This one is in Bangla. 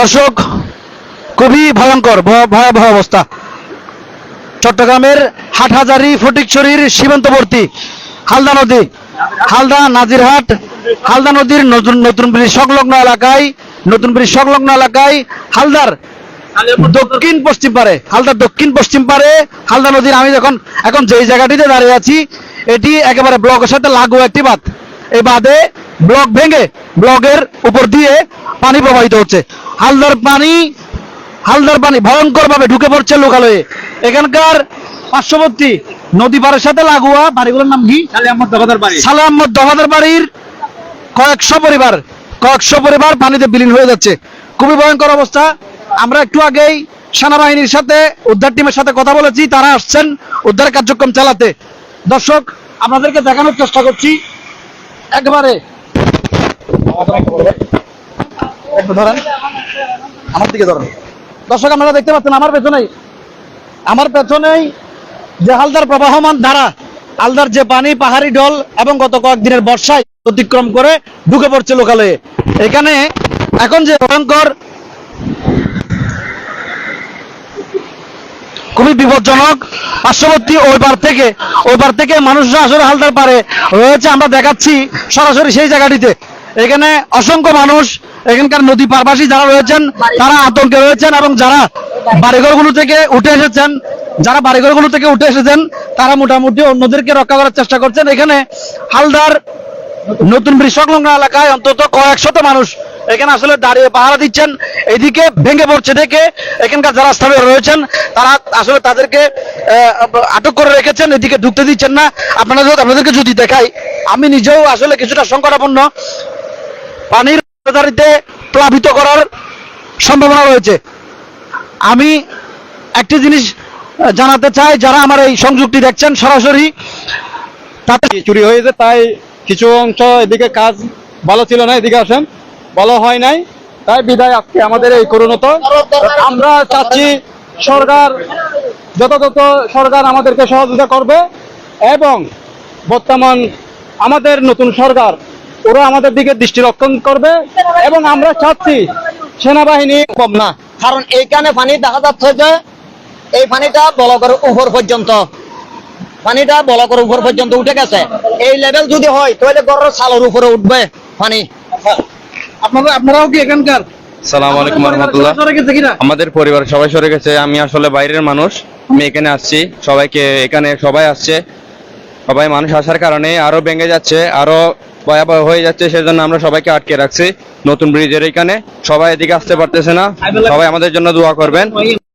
দর্শক, খুবই ভয়ঙ্কর ভয়াবহ অবস্থা। চট্টগ্রামের হাটহাজারি ফটিকছড়ির সীমান্তবর্তী হালদা নদী, হালদা নাজিরহাট, হালদা নদীর নতুন নতুন ব্রিজ সংলগ্ন এলাকায়, নতুন ব্রিজ সংলগ্ন এলাকায় হালদার দক্ষিণ পশ্চিম পারে, হালদার দক্ষিণ পশ্চিম পারে হালদা নদীর আমি যখন এখন যেই জায়গাটিতে দাঁড়িয়ে আছি, এটি একেবারে ব্লকের সাথে লাগু একটি বাঁধ। এই বাঁধে ব্লক ভেঙে ব্লকের উপর দিয়ে পানি প্রবাহিত হচ্ছে। হালদার পানি হালদার পানি ভয়ঙ্কর ভাবে ঢুকে পড়ছে লোকালয়ে। এখানকার পার্শ্ববর্তী নদী পাড়ের সাথে লাগোয়া বাড়িগুলোর নাম কি? সালে আহমদ দফাদার বাড়ির কয়েকশো পরিবার কয়েকশো পরিবার পানিতে বিলীন হয়ে যাচ্ছে। খুবই ভয়ঙ্কর অবস্থা। আমরা একটু আগেই সেনাবাহিনীর সাথে উদ্ধার টিমের সাথে কথা বলেছি তারা আসছেন উদ্ধার কার্যক্রম চালাতে। দর্শক আপনাদেরকে দেখানোর চেষ্টা করছি একবারে একটু ধরেন। আমার দিকে ধরেন। দর্শক, আপনারা দেখতে পাচ্ছেন, আমার পেছনেই আমার পেছনেই যে হালদার প্রবাহমান ধারা যে পানি, পাহাড়ি ঢল এবং গত কয়েকদিনের বর্ষায় অতিক্রম করে ঢুকে পড়ছে এখানে এখন যে ভয়ঙ্কর, খুবই বিপজ্জনক পার্শ্ববর্তী ওই পার থেকে ওই পার থেকে মানুষরা আসলে হালদার পারে। রয়েছে, আমরা দেখাচ্ছি সরাসরি সেই জায়গাটিতে। এখানে অসংখ্য মানুষ এখানকার নদী পারবাসী যারা রয়েছেন, তারা আতঙ্কে রয়েছেন এবং যারা বাড়িঘরগুলো থেকে উঠে এসেছেন, যারা বাড়িঘরগুলো থেকে উঠে এসেছেন, তারা মোটামুটি অন্যদেরকে রক্ষা করার চেষ্টা করছেন। এখানে হালদার নতুন ব্রিজ সংলগ্ন এলাকায় অন্তত কয়েক শত মানুষ এখানে আসলে দাঁড়িয়ে পাহারা দিচ্ছেন। এদিকে ভেঙে পড়ছে দেখে এখানকার যারা স্থানীয় রয়েছেন, তারা আসলে তাদেরকে আটক করে রেখেছেন। এদিকে ঢুকতে দিচ্ছেন না। আপনারা আপনাদেরকে যদি দেখাই, আমি নিজেও আসলে কিছুটা সংকটাপন্ন। পানির প্লাবিত করার সম্ভাবনা রয়েছে। আমি একটি জিনিস জানাতে চাই, যারা আমার এই সংযোগটি দেখছেন সরাসরি চুরি হয়েছে, তাই কিছু অংশ এদিকে কাজ ভালো ছিল না, এদিকে আসেন। ভালো হয় নাই, তাই বিদায় আজকে আমাদের এই করুণত। আমরা চাচ্ছি সরকার যথাযথ সরকার আমাদেরকে সহযোগিতা করবে এবং বর্তমান আমাদের নতুন সরকার ওরা আমাদের দিকে দৃষ্টি রক্ষণ করবে এবং আমরা চাচ্ছি সেনাবাহিনী কম না। কারণ এইখানে পানি দেখা যাচ্ছে যে এই পানিটা বলকের উপর পর্যন্ত পানিটা বলকের উপর পর্যন্ত উঠে গেছে। এই লেভেল যদি হয় তাহলে গড়ের ছালের উপরে উঠবে পানি। আপনারা আপনারাও কি এখানকার? সালাম আলাইকুম রহমতুল্লাহ। সরে গেছে কিনা? আমাদের পরিবার সবাই সরে গেছে। আমি আসলে বাইরের মানুষ। আমি এখানে আসছি। সবাইকে এখানে সবাই আসছে। সবাই মানুষ আসার কারণে আরও ভেঙে যাচ্ছে আরও ভয়াবহ হয়ে যাচ্ছে, সেজন্য আমরা সবাইকে আটকে রাখছি। নতুন ব্রিজের এখানে। সবাই এদিকে আসতে পারতেছে না। সবাই আমাদের জন্য দোয়া করবেন।